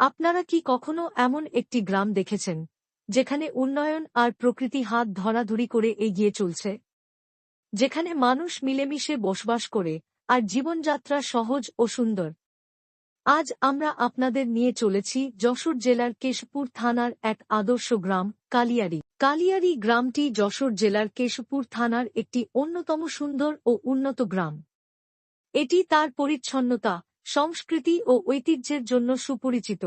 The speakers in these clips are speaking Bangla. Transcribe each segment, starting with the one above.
আপনারা কি কখনো এমন একটি গ্রাম দেখেছেন, যেখানে উন্নয়ন আর প্রকৃতি হাত ধরাধরি করে এগিয়ে চলছে? যেখানে মানুষ মিলেমিশে বসবাস করে আর জীবনযাত্রা সহজ ও সুন্দর? আজ আমরা আপনাদের নিয়ে চলেছি যশোর জেলার কেশপুর থানার এক আদর্শ গ্রাম, কালিয়ারি। কালিয়ারি গ্রামটি যশোর জেলার কেশপুর থানার একটি অন্যতম সুন্দর ও উন্নত গ্রাম। এটি তার পরিচ্ছন্নতা সংস্কৃতি ও ঐতিহ্যের জন্য সুপরিচিত।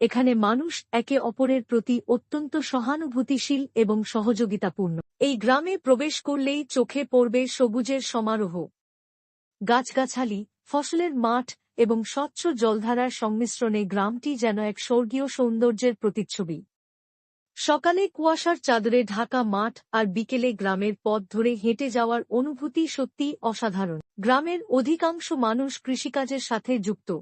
এখানে মানুষ একে অপরের প্রতি অত্যন্ত সহানুভূতিশীল এবং সহযোগিতাপূর্ণ। এই গ্রামে প্রবেশ করলেই চোখে পড়বে সবুজের সমারোহ। গাছগাছালি, ফসলের মাঠ এবং স্বচ্ছ জলধারার সংমিশ্রণে গ্রামটি যেন এক স্বর্গীয় সৌন্দর্যের প্রতিচ্ছবি। সকালে কুয়াশার চাদরে ঢাকা মাঠ আর বিকেলে গ্রামের পথ ধরে হেঁটে যাওয়ার অনুভূতি সত্যিই অসাধারণ। গ্রামের অধিকাংশ মানুষ কৃষিকাজের সাথে যুক্ত।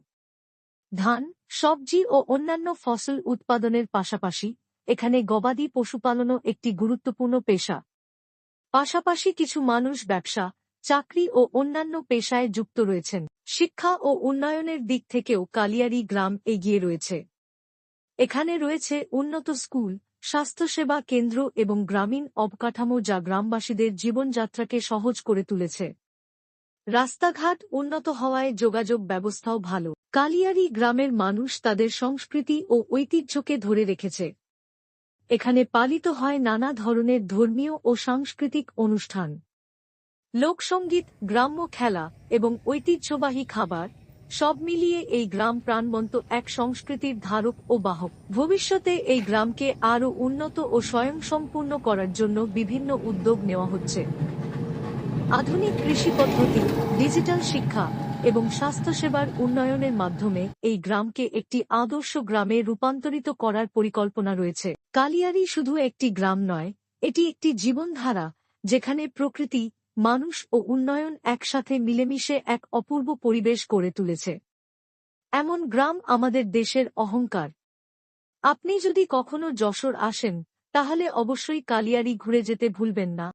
ধান, সবজি ও অন্যান্য ফসল উৎপাদনের পাশাপাশি এখানে গবাদি পশুপালনও একটি গুরুত্বপূর্ণ পেশা। পাশাপাশি কিছু মানুষ ব্যবসা, চাকরি ও অন্যান্য পেশায় যুক্ত রয়েছেন। শিক্ষা ও উন্নয়নের দিক থেকেও কালিয়ারি গ্রাম এগিয়ে রয়েছে। এখানে রয়েছে উন্নত স্কুল স্বাস্থ্যসেবা কেন্দ্র এবং গ্রামীণ অবকাঠামো যা গ্রামবাসীদের জীবনযাত্রাকে সহজ করে তুলেছে। রাস্তাঘাট উন্নত হওয়ায় যোগাযোগ ব্যবস্থাও ভালো। কালিয়ারি গ্রামের মানুষ তাদের সংস্কৃতি ও ঐতিহ্যকে ধরে রেখেছে। এখানে পালিত হয় নানা ধরনের ধর্মীয় ও সাংস্কৃতিক অনুষ্ঠান। লোকসঙ্গীত গ্রাম্য খেলা এবং ঐতিহ্যবাহী খাবার সব মিলিয়ে এই গ্রাম প্রাণবন্ত এক সংস্কৃতির ধারক ও বাহক। ভবিষ্যতে এই গ্রামকে আরও উন্নত ও স্বয়ংসম্পূর্ণ করার জন্য বিভিন্ন উদ্যোগ নেওয়া হচ্ছে। আধুনিক কৃষি পদ্ধতি, ডিজিটাল শিক্ষা এবং স্বাস্থ্যসেবার উন্নয়নের মাধ্যমে এই গ্রামকে একটি আদর্শ গ্রামে রূপান্তরিত করার পরিকল্পনা রয়েছে। কালিয়ারি শুধু একটি গ্রাম নয়, এটি একটি জীবনধারা যেখানে প্রকৃতি মানুষ ও উন্নয়ন একসাথে মিলেমিশে এক অপূর্ব পরিবেশ গড়ে তুলেছে। এমন গ্রাম আমাদের দেশের অহংকার। আপনি যদি কখনো যশোর আসেন, তাহলে অবশ্যই কালিয়ারি ঘুরে যেতে ভুলবেন না।